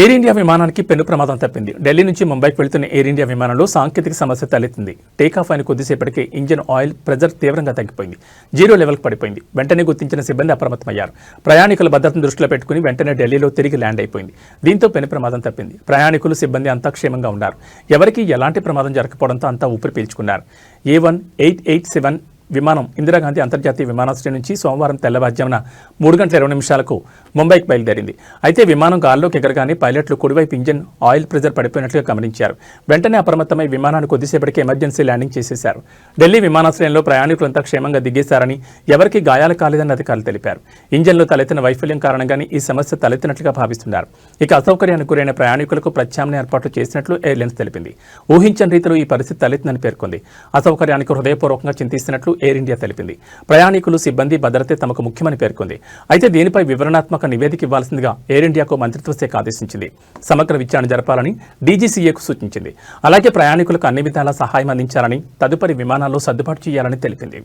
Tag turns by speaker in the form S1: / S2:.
S1: Air India విమానానికి పెను ప్రమాదం తప్పింది. ఢిల్లీ నుంచి ముంబైకి వెళుతున్న ఎయిర్ ఇండియా విమానంలో సాంకేతిక సమస్య తలెత్తింది. టేకాఫ్ అయిన కొద్దిసేపటికే ఇంజిన్ ఆయిల్ ప్రెజర్ తీవ్రంగా తగ్గిపోయింది. జీరో లెవెల్కి పడిపోయింది. వెంటనే గుర్తించిన సిబ్బంది అప్రమత్తమయ్యారు. ప్రయాణికుల భద్రతను దృష్టిలో పెట్టుకుని వెంటనే ఢిల్లీలో తిరిగి ల్యాండ్ అయిపోయింది. దీంతో పెను ప్రమాదం తప్పింది. ప్రయాణికులు సిబ్బంది అంతా క్షేమంగా ఉన్నారు. ఎవరికీ ఎలాంటి ప్రమాదం జరగకపోవడంతో అంతా ఊపిరి పీల్చుకున్నారు. A one eight eight seven విమానం ఇందిరాగాంధీ అంతర్జాతీయ విమానాశ్రయం నుంచి సోమవారం తెల్లవారుజామున మూడు గంటల ఇరవై నిమిషాలకు ముంబైకి బయలుదేరింది. అయితే విమానం గాల్లోకి ఎగరగానే పైలట్లు కుడివైపు ఇంజిన్ ఆయిల్ ప్రెజర్ పడిపోయినట్లుగా గమనించారు. వెంటనే అప్రమత్తమై విమానాన్ని కొద్దిసేపటికి ఎమర్జెన్సీ ల్యాండింగ్ చేసేశారు. ఢిల్లీ విమానాశ్రయంలో ప్రయాణికులంతా క్షేమంగా దిగేశారని ఎవరికీ గాయాలు కాలేదని అధికారులు తెలిపారు. ఇంజన్లో తలెత్తిన వైఫల్యం కారణంగానే ఈ సమస్య తలెత్తినట్లుగా భావిస్తున్నారు. ఇక అసౌకర్యానికి గురైన ప్రయాణికులకు ప్రత్యామ్నాయ ఏర్పాట్లు చేసినట్లు ఎయిర్లైన్స్ తెలిపింది. ఊహించని రీతిలో ఈ పరిస్థితి తలెత్తిందని పేర్కొంది. అసౌకర్యానికి హృదయపూర్వకంగా చింతిస్తున్నట్లు ఎయిర్ ఇండియా తెలిపింది. ప్రయాణికులు సిబ్బంది భద్రతే తమకు ముఖ్యమని పేర్కొంది. అయితే దీనిపై వివరణాత్మక నివేదిక ఇవ్వాల్సిందిగా ఎయిర్ ఇండియాకు మంత్రిత్వ శాఖ ఆదేశించింది. సమగ్ర విచారణ జరపాలని డీజీసీఏకు సూచించింది. అలాగే ప్రయాణికులకు అన్ని విధాలా సహాయం అందించాలని తదుపరి విమానాల్లో సర్దుబాటు చేయాలని తెలిపింది.